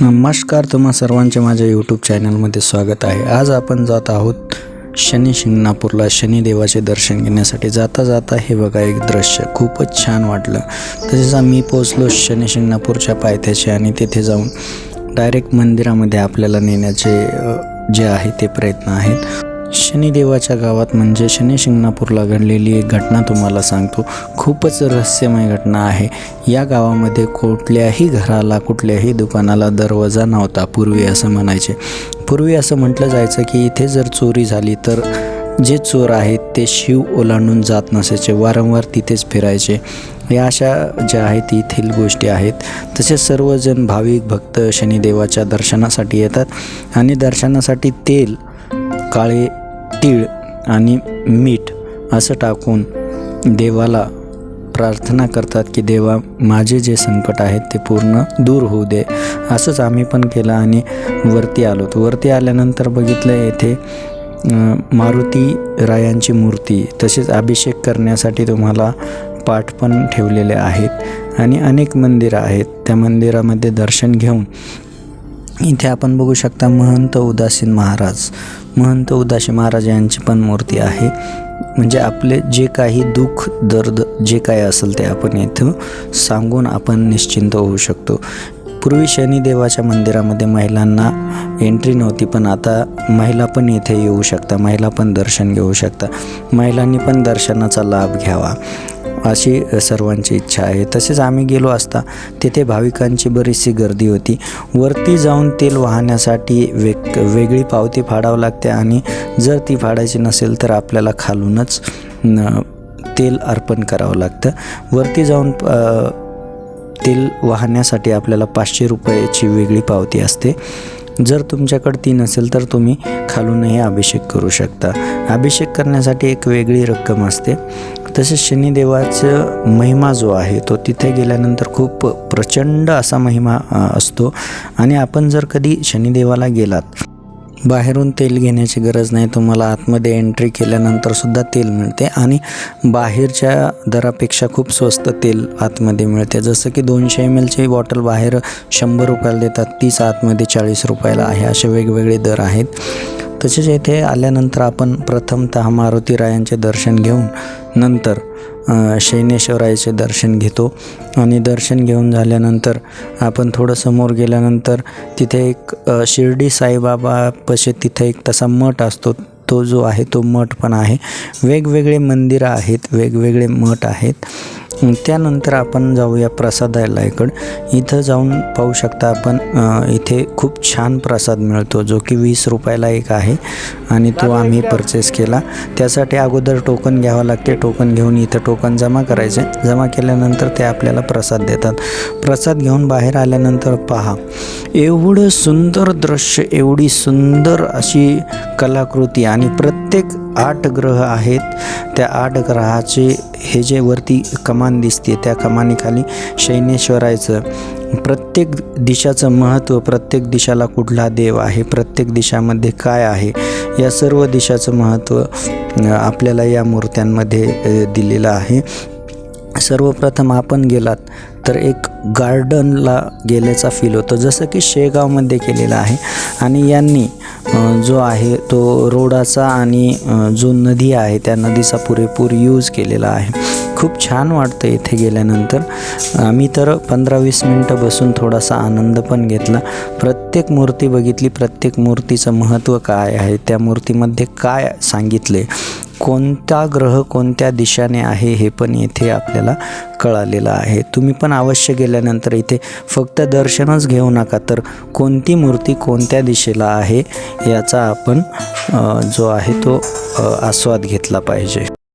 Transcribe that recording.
नमस्कार तुम्हा सर्वांचे माझ्या यूट्यूब चॅनलमध्ये स्वागत आहे. आज आपण जात आहोत शनी शिंगणापूरला. शनिदेवाचे दर्शन घेण्यासाठी जाता जाता हे बघा एक दृश्य. खूपच छान वाटलं. तसेच आम्ही पोचलो शनी शिंगणापूरच्या पायथ्याशी आणि तिथे जाऊन डायरेक्ट मंदिरामध्ये आपल्याला नेण्याचे जे आहे ते प्रयत्न आहेत. शनिदेवाच्या गावात म्हणजे शनिशिंगणापूरला घडलेली एक घटना तुम्हाला सांगतो. खूपच रहस्यमय घटना आहे. या गावामध्ये कुठल्याही घराला कुठल्याही दुकानाला दरवाजा नव्हता पूर्वी असं म्हणायचे. पूर्वी असं म्हटलं जायचं की इथे जर चोरी झाली तर जे चोर आहेत ते शिव ओलांडून जात नसायचे वारंवार तिथेच फिरायचे. या अशा ज्या आहेत येथील गोष्टी आहेत तसेच सर्वजण भाविक भक्त शनिदेवाच्या दर्शनासाठी येतात. आणि दर्शनासाठी तेल काळे तीळ आणि मीठ असं टाकून देवाला प्रार्थना करतात की देवा माझे जे संकट आहेत ते पूर्ण दूर होऊ दे. असंच आम्ही पण केलं आणि वरती आलो. वरती आल्यानंतर बघितलं येथे मारुती रायांची मूर्ती तसेच अभिषेक करण्यासाठी तुम्हाला पाठ पण ठेवलेले आहेत आणि अनेक मंदिरं आहेत. त्या मंदिरामध्ये दर्शन घेऊन इथे आपण बघू शकता महंत उदासीन महाराज. महंत उदासी महाराज यांची पण मूर्ती आहे. म्हणजे आपले जे काही दुःख दर्द जे काही असेल ते आपण इथं सांगून आपण निश्चिंत होऊ शकतो. पूर्वी शनिदेवाच्या मंदिरामध्ये महिलांना एंट्री नव्हती पण आता महिला पण इथे येऊ शकता महिला पण दर्शन घेऊ शकता. महिलांनी पण दर्शनाचा लाभ घ्यावा. अशी सर्वांची इच्छा आहे. तसेच आम्ही गेलो असता तिथे भाविकांची बरीचशी गर्दी होती. वरती जाऊन तेल वाहण्यासाठी वेग वेगळी पावती फाडावं लागते आणि जर ती फाडायची नसेल तर आपल्याला खालूनच तेल अर्पण करावं लागतं. वरती जाऊन तेल वाहण्यासाठी आपल्याला पाचशे रुपयाची वेगळी पावती असते. जर तुमच्याकडे ती नसेल तर तुम्ही खालूनही अभिषेक करू शकता. अभिषेक करण्यासाठी एक वेगळी रक्कम असते. तसेच शनिदेवाचं महिमा जो आहे तो तिथे गेल्यानंतर खूप प्रचंड असा महिमा असतो. आणि आपण जर कधी शनिदेवाला गेलात बाहेरून तेल घेण्याची गरज नाही तुम्हाला आतमध्ये एंट्री केल्यानंतर सुद्धा तेल मिळते आणि बाहेरच्या दरापेक्षा खूप स्वस्त तेल आतमध्ये मिळते. जसं की दोनशे एम एलची बॉटल बाहेर शंभर रुपयाला देतात तीच आतमध्ये चाळीस रुपयाला आहे असे वेगवेगळे दर आहेत. तसेच येथे आल्यानंतर आपण प्रथमतः मारुती रायांचे दर्शन घेऊन नंतर शैनेश्वरायचे दर्शन घेतो. आणि दर्शन घेऊन झाल्यानंतर आपण थोडं समोर गेल्यानंतर तिथे एक शिर्डी साईबाबापाशी तिथे एक तसा मठ असतो. तो जो आहे तो मठ पण आहे. वेगवेगळे मंदिरं आहेत वेगवेगळे मठ आहेत. त्यानंतर आपण जाऊया प्रसादालयाकडं. इथं जाऊन पाहू शकता आपण इथे खूप छान प्रसाद मिळतो जो की वीस रुपयाला एक आहे आणि तो आम्ही परचेस केला. त्यासाठी अगोदर टोकन घ्यावं लागते टोकन घेऊन इथं टोकन जमा करायचे. जमा केल्यानंतर ते आपल्याला प्रसाद देतात. प्रसाद घेऊन बाहेर आल्यानंतर पहा. एवढं सुंदर दृश्य एवढी सुंदर अशी कलाकृती आणि प्रत्येक आठ ग्रह आहेत. त्या आठ ग्रहाचे हे जे वरती कमान दिसते त्या कमानीखाली शैनेश्वरायचं. प्रत्येक दिशाचं महत्त्व प्रत्येक दिशाला कुठला देव आहे प्रत्येक दिशामध्ये काय आहे या सर्व दिशाचं महत्त्व आपल्याला या मूर्त्यांमध्ये दिलेलं आहे. सर्वप्रथम आपण गेलात तर एक गार्डनला गेल्याचा फील होतो. जसं की शेगावमध्ये केलेलं आहे आणि यांनी जो आहे तो रोडाचा आणि जो नदी आहे त्या नदीचा पुरेपूर यूज केलेला आहे. खूप छान वाटतं इथे गेल्यानंतर. आम्ही तर पंधरा वीस मिनटं बसून थोडासा आनंद पण घेतला. प्रत्येक मूर्ती बघितली प्रत्येक मूर्तीचं महत्त्व काय आहे त्या मूर्तीमध्ये काय सांगितले कोणता ग्रह कोणत्या दिशाने आहे हे पण येथे आपल्याला कळालेलं आहे. तुम्ही पण अवश्य गेल्यानंतर इथे फक्त दर्शनच घेऊ नका. तर कोणती मूर्ती कोणत्या दिशेला आहे याचा आपण जो आहे तो आस्वाद घेतला पाहिजे.